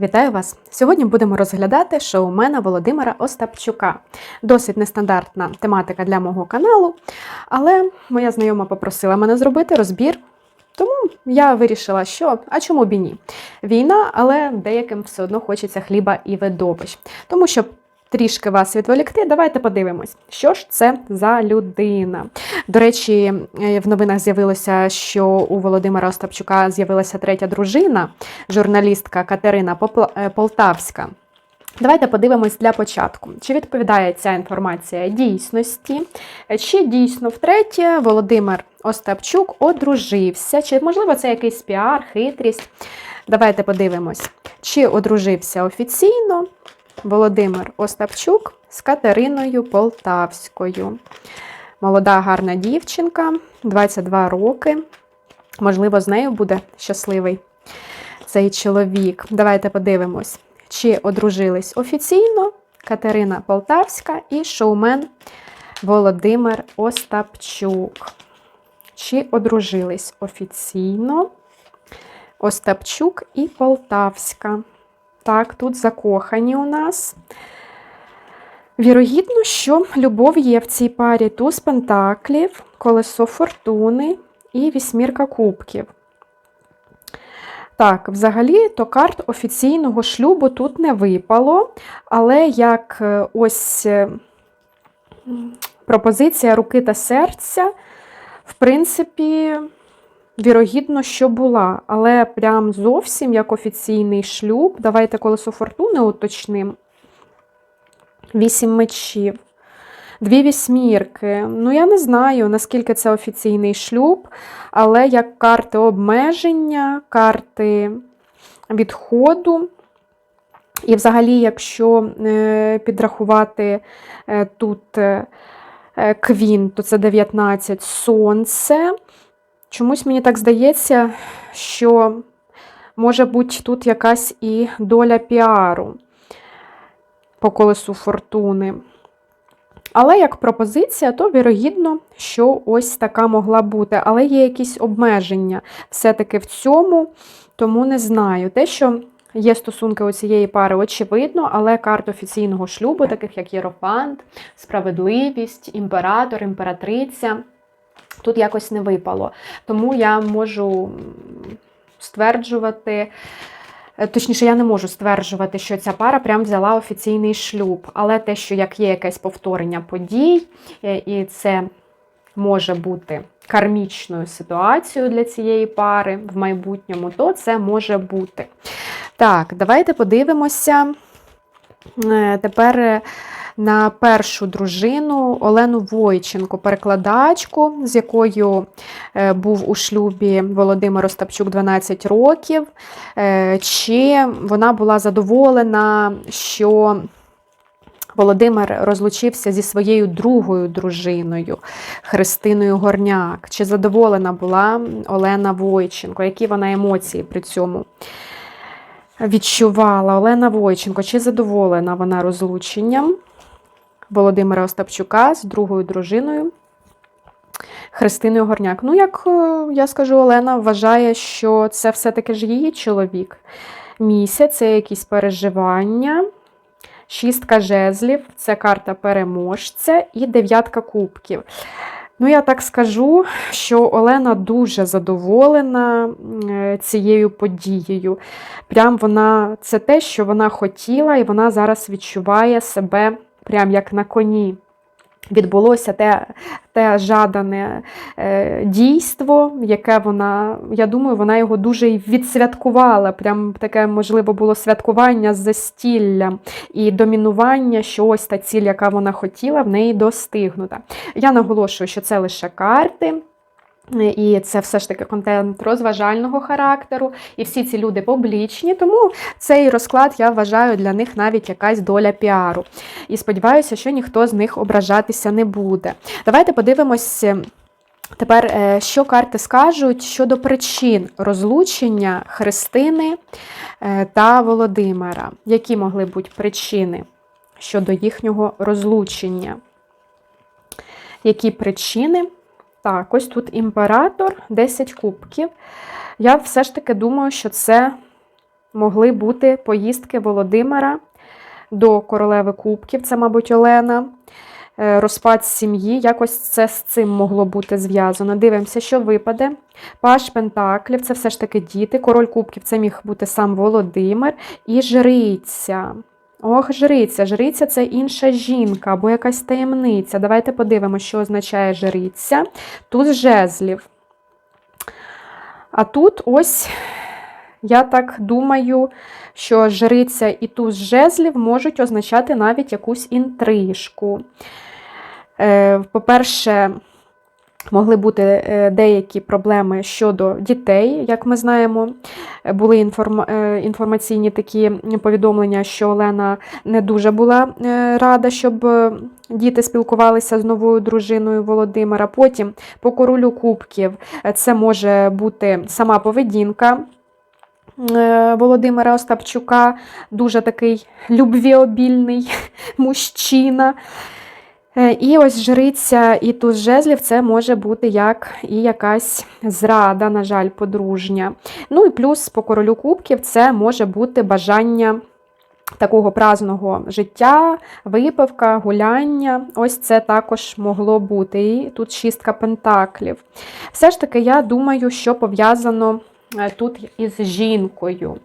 Вітаю вас! Сьогодні будемо розглядати шоумена Володимира Остапчука. Досить нестандартна тематика для мого каналу, але моя знайома попросила мене зробити розбір, тому я вирішила, що а чому б і ні? Війна, але деяким все одно хочеться хліба і видобич. Тому щоб трішки вас відволікти, давайте подивимось, що ж це за людина. До речі, е, в новинах з'явилося, що у Володимира Остапчука з'явилася третя дружина, журналістка Катерина е, Полтавська. Давайте подивимось для початку, чи відповідає ця інформація дійсності, чи дійсно втретє Володимир Остапчук одружився, чи можливо це якийсь піар, хитрість. Давайте подивимось, чи одружився офіційно Володимир Остапчук з Катериною Полтавською. Молода гарна дівчинка, 22 роки. Можливо, з нею буде щасливий цей чоловік. Давайте подивимось, чи одружились офіційно Катерина Полтавська і шоумен Володимир Остапчук. Чи одружились офіційно Остапчук і Полтавська? Так, тут закохані у нас. Вірогідно, що любов є в цій парі туз пентаклів, колесо фортуни і вісьмірка кубків. Так, взагалі, то карт офіційного шлюбу тут не випало, але як е, ось е, пропозиція руки та серця, в принципі, вірогідно, що була. Але прям зовсім як офіційний шлюб, давайте колесо фортуни уточним. Вісім мечів. Дві вісьмірки. Ну, я не знаю, наскільки це офіційний шлюб, але як карти обмеження, карти відходу. І взагалі, якщо е, підрахувати е, тут е, квін, то це 19 сонце. Чомусь мені так здається, що може бути тут якась і доля піару по колесу фортуни. Але як пропозиція, то вірогідно, що ось така могла бути. Але є якісь обмеження все-таки в цьому, тому не знаю. Те, що є стосунки у цієї пари, очевидно, але карт офіційного шлюбу, таких як Єрофант, справедливість, імператор, імператриця, тут якось не випало. Тому я можу стверджувати. Е, Точніше, я не можу стверджувати, що ця пара прям взяла офіційний шлюб. Але те, що як є якесь повторення подій, е, і це може бути кармічною ситуацією для цієї пари в майбутньому, то це може бути. Так, давайте подивимося е, тепер на першу дружину Олену Войченко, перекладачку, з якою е, був у шлюбі Володимир Остапчук 12 років. Е, Чи вона була задоволена, що Володимир розлучився зі своєю другою дружиною Христиною Горняк? Чи задоволена була Олена Войченко? Які вона емоції при цьому відчувала? Олена Войченко, чи задоволена вона розлученням Володимира Остапчука з другою дружиною? Христиною Горняк. Ну, як е, я скажу, Олена вважає, що це все-таки ж її чоловік. Місяць це якісь переживання. Шістка жезлів це карта переможця і дев'ятка кубків. Ну, я так скажу, що Олена дуже задоволена е, цією подією. Прям вона це те, що вона хотіла, і вона зараз відчуває себе прям як на коні. Відбулося те, те жадане е, дійство, яке вона, я думаю, вона його дуже відсвяткувала. Прям таке, можливо, було святкування з застіллям і домінування, що ось та ціль, яка вона хотіла, в неї достигнута. Я наголошую, що це лише карти. І це все ж таки контент розважального характеру, і всі ці люди публічні, тому цей розклад я вважаю для них навіть якась доля піару. І сподіваюся, що ніхто з них ображатися не буде. Давайте подивимось тепер, е, що карти скажуть щодо причин розлучення Христини е, та Володимира. Які могли бути причини щодо їхнього розлучення? Які причини? Так, ось тут імператор, 10 кубків. Я все ж таки думаю, що це могли бути поїздки Володимира до королеви Кубків, це, мабуть, Олена. Е, Розпад сім'ї, якось це з цим могло бути зв'язано. Дивимося, що випаде. Паш Пентаклів це все ж таки діти. Король Кубків це міг бути сам Володимир. І жриця. Ох, жриця. Жриця це інша жінка або якась таємниця. Давайте подивимося, що означає жриця. Тут жезлів. А тут ось, я так думаю, що жриця і туз жезлів можуть означати навіть якусь інтрижку. Е, По-перше, могли бути е, деякі проблеми щодо дітей, як ми знаємо. Були е, інформаційні такі повідомлення, що Олена не дуже була е, рада, щоб діти спілкувалися з новою дружиною Володимира. Потім по королю кубків це може бути сама поведінка. Володимира Остапчука дуже такий любвіобільний мужчина. Е, І ось жриця і туз жезлів це може бути як і якась зрада, на жаль, подружня. Ну і плюс по королю кубків це може бути бажання такого праздного життя, випивка, гуляння. Ось це також могло бути. І тут шістка пентаклів. Все ж таки, я думаю, що пов'язано е, тут із жінкою.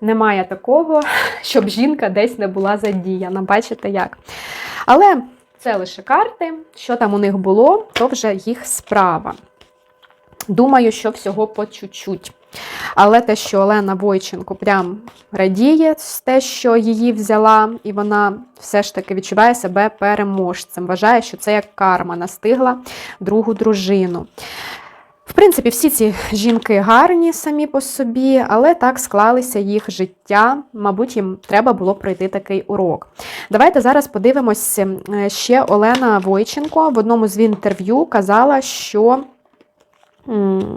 Немає такого, щоб жінка десь не була задіяна. Бачите як? Але це лише карти. Що там у них було, то вже їх справа. Думаю, що всього по чуть-чуть. Але те, що Олена Войченко прям радіє те, що її взяла, і вона все ж таки відчуває себе переможцем. Вважає, що це як карма настигла другу дружину. В принципі, всі ці жінки гарні самі по собі, але так склалися їх життя. Мабуть, їм треба було пройти такий урок. Давайте зараз подивимось е, ще Олена Войченко в одному з інтерв'ю казала, що.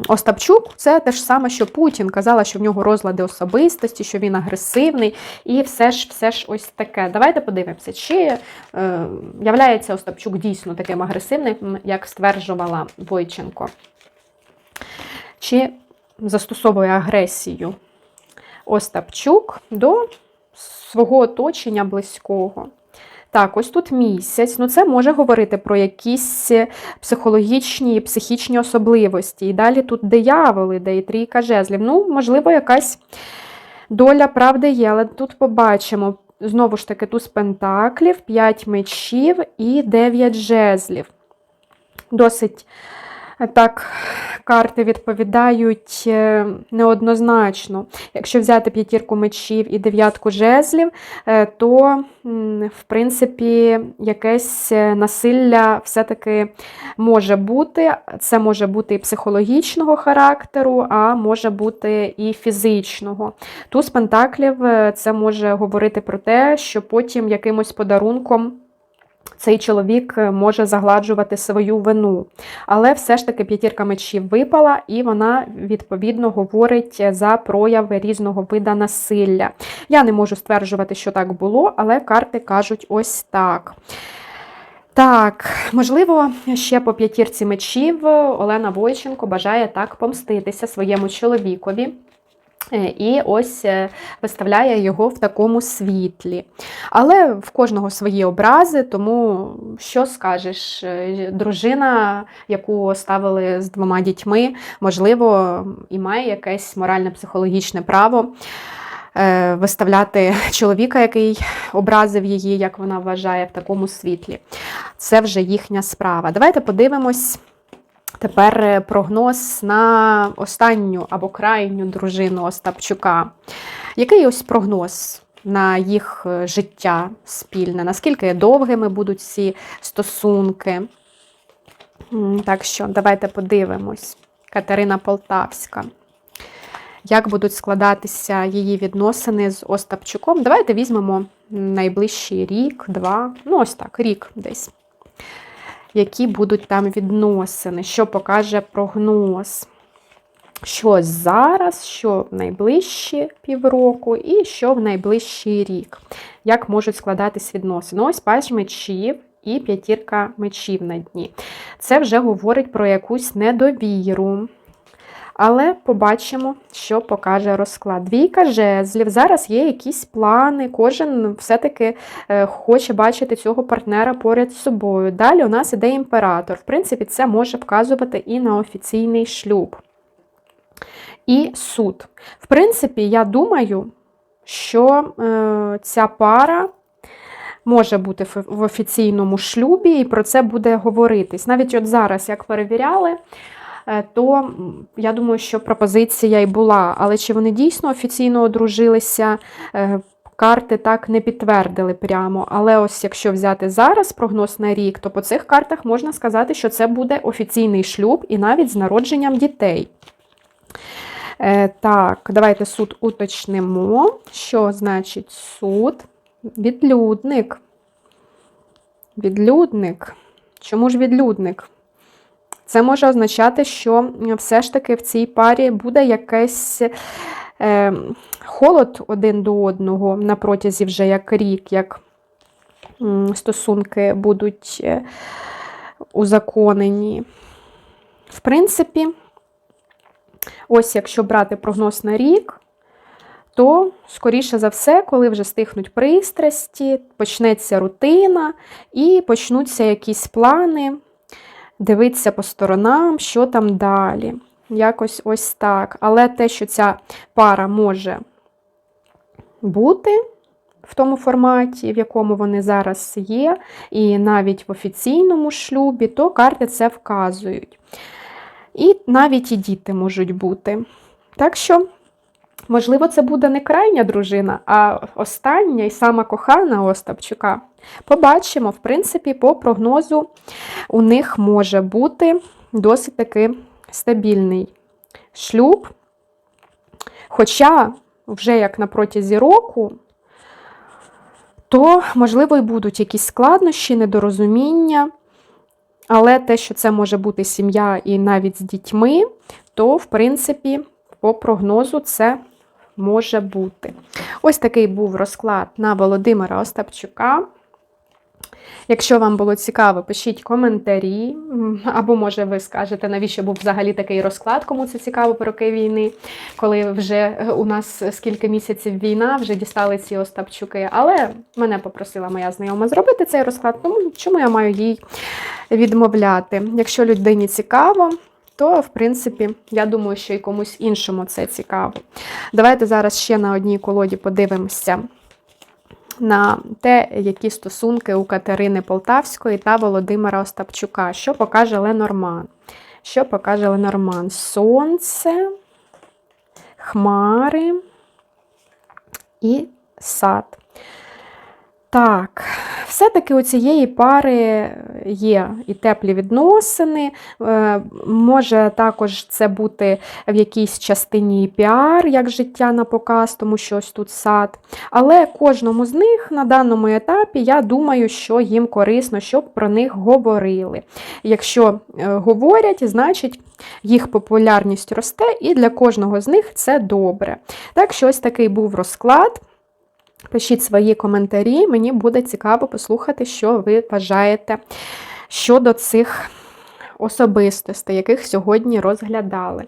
Остапчук це те ж саме, що Путін казала, що в нього розлади особистості, що він агресивний, і все ж все ж ось таке. Давайте подивимося, чи е, являється Остапчук дійсно таким агресивним, як стверджувала Войченко чи застосовує агресію Остапчук до свого оточення близького. Так, ось тут місяць. Ну, це може говорити про якісь психологічні і психічні особливості. І далі тут диявол іде, і трійка жезлів. Ну, можливо, якась доля правди є, але тут побачимо. Знову ж таки, туз пентаклів, 5 мечів і 9 жезлів. Досить так, карти відповідають е, неоднозначно. Якщо взяти п'ятірку мечів і дев'ятку жезлів, е, то, в принципі, якесь е, насилля все-таки може бути. Це може бути і психологічного характеру, а може бути і фізичного. Туз пентаклів це може говорити про те, що потім якимось подарунком. Цей чоловік е, може загладжувати свою вину. Але все ж таки п'ятірка мечів випала, і вона, відповідно, говорить за прояви різного вида насилля. Я не можу стверджувати, що так було, але карти кажуть ось так. Так, можливо, ще по п'ятірці мечів Олена Войченко бажає так помститися своєму чоловікові. Е, І ось е, виставляє його в такому світлі. Але в кожного свої образи, тому що скажеш, Е, дружина, яку оставили з двома дітьми, можливо, і має якесь морально-психологічне право виставляти чоловіка, який образив її, як вона вважає, в такому світлі. Це вже їхня справа. Давайте подивимось. Тепер е, прогноз на останню або крайню дружину Остапчука. Який ось прогноз на їх е, життя спільне? Наскільки довгими будуть ці стосунки? Так що, давайте подивимось. Катерина Полтавська. Як будуть складатися її відносини з Остапчуком? Давайте візьмемо найближчий рік, два, ну ось так, рік десь які будуть там відносини, що покаже прогноз. Що зараз, що в найближчі півроку, і що в найближчий рік. Як можуть складатись відносини? Ось паж мечів і п'ятірка мечів на дні. Це вже говорить про якусь недовіру. Але побачимо, що покаже розклад. Двійка жезлів. Зараз є якісь плани, кожен все-таки е, хоче бачити цього партнера поряд з собою. Далі у нас іде імператор. В принципі, це може вказувати і на офіційний шлюб. І суд. В принципі, я думаю, що е, ця пара може бути в- офіційному шлюбі, і про це буде говоритись. Навіть от зараз, як перевіряли, то я думаю, що пропозиція і була. Але чи вони дійсно офіційно одружилися? е, Карти так не підтвердили прямо. Але ось якщо взяти зараз прогноз на рік, то по цих картах можна сказати, що це буде офіційний шлюб і навіть з народженням дітей. Е, так, давайте суд уточнимо. Що значить суд? Відлюдник. Відлюдник. Чому ж відлюдник? Це може означати, що все ж таки в цій парі буде якийсь е, холод один до одного на протязі вже як рік, як стосунки будуть е, узаконені. В принципі, ось якщо брати прогноз на рік, то, скоріше за все, коли вже стихнуть пристрасті, почнеться рутина і почнуться якісь плани, дивитися по сторонам, що там далі. Якось ось так. Але те, що ця пара може бути в тому форматі, в якому вони зараз є, і навіть в офіційному шлюбі, то карти це вказують. І навіть і діти можуть бути. Так що. Можливо, це буде не крайня дружина, а остання і сама кохана Остапчука. Побачимо, в принципі, по прогнозу у них може бути досить таки стабільний шлюб. Хоча, вже як на протязі року, то, можливо, і будуть якісь складнощі, недорозуміння. Але те, що це може бути сім'я і навіть з дітьми, то, в принципі, по прогнозу це може бути. Ось такий був розклад на Володимира Остапчука. Якщо вам було цікаво, пишіть коментарі, або, може, ви скажете, навіщо був взагалі такий розклад, кому це цікаво по роки війни, коли вже е, у нас скільки місяців війна, вже дістали ці Остапчуки. Але мене попросила моя знайома зробити цей розклад, тому чому я маю їй відмовляти? Якщо людині цікаво, то, в принципі, я думаю, що і комусь іншому це цікаво. Давайте зараз ще на одній колоді подивимося на те, які стосунки у Катерини Полтавської та Володимира Остапчука. Що покаже Ленорман? Що покаже Ленорман? Сонце, хмари і сад. Так, все-таки у цієї пари є і теплі відносини. Е, Може також це бути в якійсь частині піар, як життя на показ, тому що ось тут сад. Але кожному з них на даному етапі я думаю, що їм корисно, щоб про них говорили. Якщо е, говорять, значить їх популярність росте, і для кожного з них це добре. Так що ось такий був розклад. Пишіть свої коментарі, мені буде цікаво послухати, що ви вважаєте щодо цих особистостей, яких сьогодні розглядали.